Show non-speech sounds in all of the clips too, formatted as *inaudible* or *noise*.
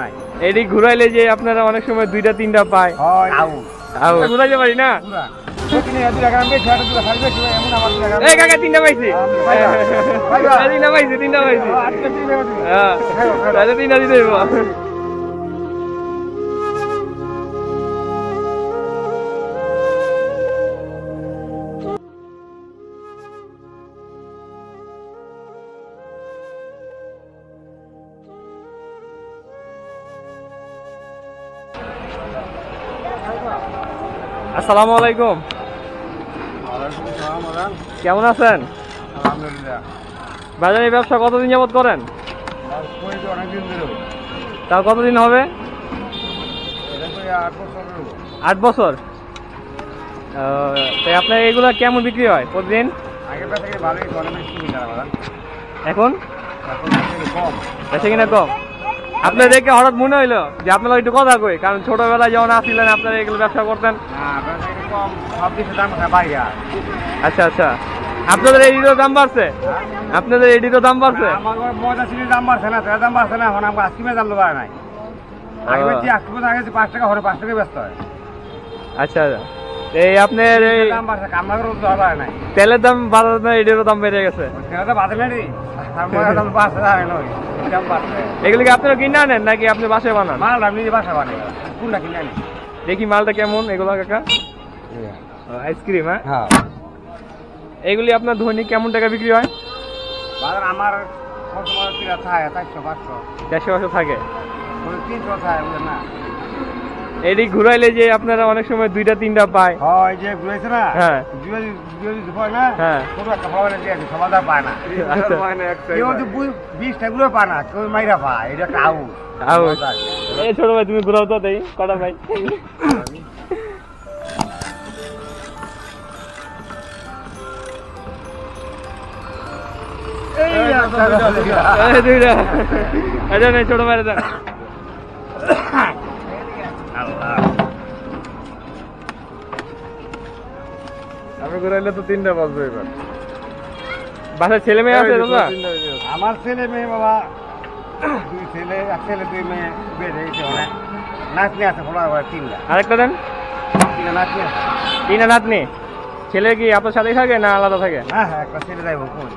নাই। এটি ঘুরাইলে যে আপনারা অনেক সময় দুইটা তিনটা পায়। হয়। ঘুরাইতে পারি না? তিনটা পাইছি। এই তিনটা পাইছি। তিনটা পাইছি। হ্যাঁ তিনটা দিতে আসসালামু আলাইকুম। কেমন আছেন? বাজারে ব্যবসা কতদিন যাবত করেন? তাও কতদিন হবে? আট বছর। তাই আপনার এগুলা কেমন বিক্রি হয় প্রতিদিন? এখন? বেশি কিনা কম? আপনার দেখে হঠাৎ মনে হইল যে আপনারা একটু কথা কই কারণ ছোটবেলায় যখন আসছিলেন আপনারা এগুলো ব্যবসা করতেন। আচ্ছা আচ্ছা। আপনাদের এডিরও দাম বাড়ছে? আপনাদের এডিরও দাম বাড়ছে? দাম বাড়ছে না দাম বাড়ছে না এখন আমার আজকে দাম নাই। আগে বেশি আজকে আগে পাঁচ টাকা হরে পাঁচ টাকা ব্যস্ত হয়। আচ্ছা আচ্ছা। এই আপনার এই তেলের দাম বাড়ার না এডিরও দাম বেড়ে গেছে। এগুলো কি আপনারা কিনে আনেন নাকি আপনি বাসায় বানান? মাল আপনি যে বাসা বানাই। কোনটা কিনে আনি? দেখি মালটা কেমন এগুলো কাকা। আইসক্রিম হ্যাঁ? হ্যাঁ। এগুলি আপনার ধনী কেমন টাকা বিক্রি হয়? বাজার আমার থাকে চারশো পাঁচশো। দেড়শো পাঁচশো থাকে। তিনশো থাকে না? এদিক ঘুরাইলে যে আপনারা অনেক সময় দুইটা তিনটা পায়। হয় যে না? হ্যাঁ। যদি যদি হয় না হ্যাঁ। কোনো একটা ফল দিয়ে আছে সমাধা পায় না। কেউ যদি বু- বিশটা গুলো পায় না কেউ মাইরা পায় এটা একটা আউ আউ। এই ছোট ভাই তুমি ঘুরাও তো দেই কটা ভাই? এই দুইটা। আচ্ছা ছোট ভাই দেন আমি ঘুরাইলে তো তিনটা বাজবে এবার। বাসায় ছেলে মেয়ে আছে দাদা? আমার ছেলে মেয়ে বাবা দুই ছেলে এক ছেলে দুই মেয়ে বেড়ে গেছে অনেক নাতনি আছে ফোলা তিনটা। আরেকটা দেন। তিনটা নাতনি আছে। তিন নাতনি। ছেলে কি আপনার সাথেই থাকে না আলাদা থাকে? হ্যাঁ হ্যাঁ একটা ছেলে যাইব কোন?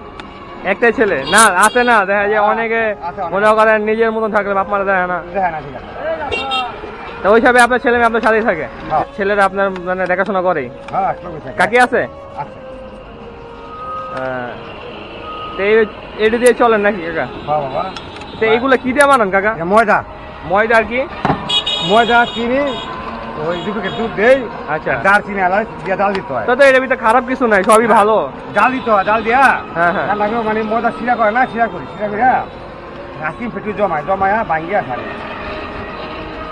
একটাই ছেলে? না আছে না দেখা যায় অনেকে আছে, অনেকে। মনে করেন নিজের মতন থাকলে বাপ মারা দেখে না। দেখা না ঠিক আছে। তো আপনার ছেলে মেয়ে আপনার সাথেই থাকে? হ্যাঁ। ছেলেরা আপনার মানে দেখাশোনা করেই? হ্যাঁ। কাকি আছে? এটি দিয়ে চলেন নাকি কাকা? হ্যাঁ তো এইগুলো কি দিয়ে বানান কাকা? ময়দা। ময়দা আর কি? ময়দা চিনি ওই দুধ দেই। আচ্ছা। ডাল চিনি আলাদা দিয়ে ডাল দিতে হয়। তো তো এটার ভিতরে খারাপ কিছু নাই সবই ভালো। ডাল দিতে হয় ডাল দিয়া। হ্যাঁ, হ্যাঁ। মানে ময়দা শিরা করে না শিরা করি শিরা করে আইসক্রিম ফেটু জমায় জমায়া ভাঙ্গিয়া সারে।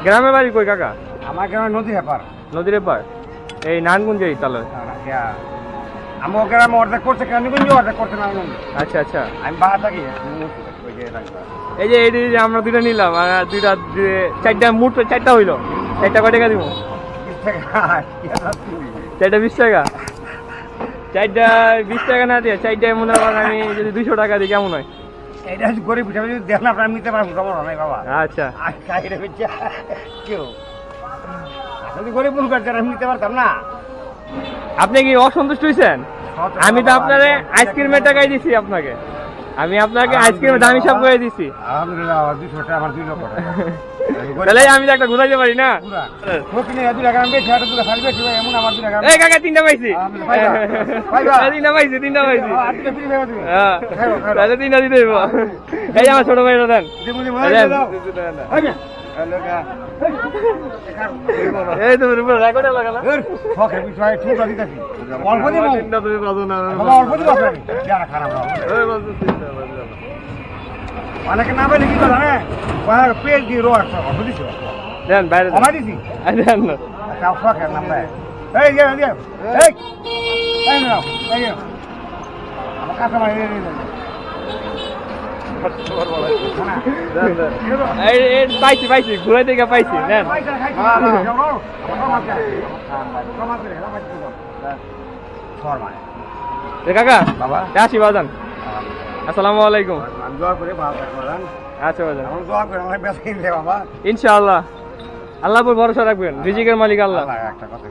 গ্রামের বাড়ি কই কাকা? আমার গ্রামে নদী হেপার নদীর এপার? এই নানগুঞ্জেই তাহলে আমার গ্রামে অর্ধেক করছে কেন নিবেন অর্ধেক করছে না আচ্ছা আচ্ছা। আমি বাহার থাকি ওই যে এই যে আমরা দুইটা নিলাম আর দুইটা দুই- চারটা মুঠ চারটা হইল। চারটা কয় টাকা দিব? আছে? চারটা বিশ টাকা? চারটা বিশ টাকা না দিয়ে চারটায় মনে করেন আমি যদি দুইশো টাকা দিই কেমন হয়? যদি গরিব হিসাবে যদি দেখেন আপনার নিতে পারব সমস্যা নাই বাবা। আচ্ছা। আর কাহিরে বেচা কেউ। যদি গরিব মন করছেন আমি নিতে পারতাম না। আপনি কি অসন্তুষ্ট হয়েছেন আমি তো আপনার আইসক্রিমের টাকাই দিছি আপনাকে। আমি আপনাকে আইসক্রিম দামি সব করে দিছি। আলহামদুলিল্লাহ আমার দুশো টাকা আমার দুই লক্ষ টাকা। *laughs* তাহলে আমি তো একটা ঘুরাইতে পারি না? দুই টাকা আমি বেশি আর বেশি এমন আমার দুই টাকা এই কাকা তিনটা পাইছি। পাইবা, *laughs* পাইবা। তিনটা পাইছি তিনটা পাইছি। আর পাইবা তুমি। হ্যাঁ। খাইবা। তাহলে তিনটা দিতে হইব। এই আমার ছোট ভাইটা দেন। এই ভাই। দাও। এই নে। এই লোকা। এই তো উপরে রেকর্ডে লাগালা শখের বিষয়, ঠুকরা দিতেছি। অল্প দিব। তিনটা তুমি বাজো না বাবা, অল্প দিব আপনাকে। যারা খারাপ এই বাজো তিনটা বাজো অনেকে না পেলে কি করে জানে? ওরা পেট দিয়ে রো একটা অল্প দিছে। দেন বাইরে দেন। দিছি। দেন না। একটা শখের নাম দেয়। এই, এই, এই, এই। এই নাও, এই আমার কাস্টমার, এই, এই, এই, এই। না, দেন, দেন। এই নাও। এই এই পাইছি পাইছি ঘুরাই থেকে পাইছি। এ কাকা বাবা। আসি বাজান। আসসালামু আলাইকুম। আচ্ছা ইনশাআল্লাহ। আল্লাহ ভরসা রাখবেন রিজিকের মালিক আল্লাহ। একটা কথা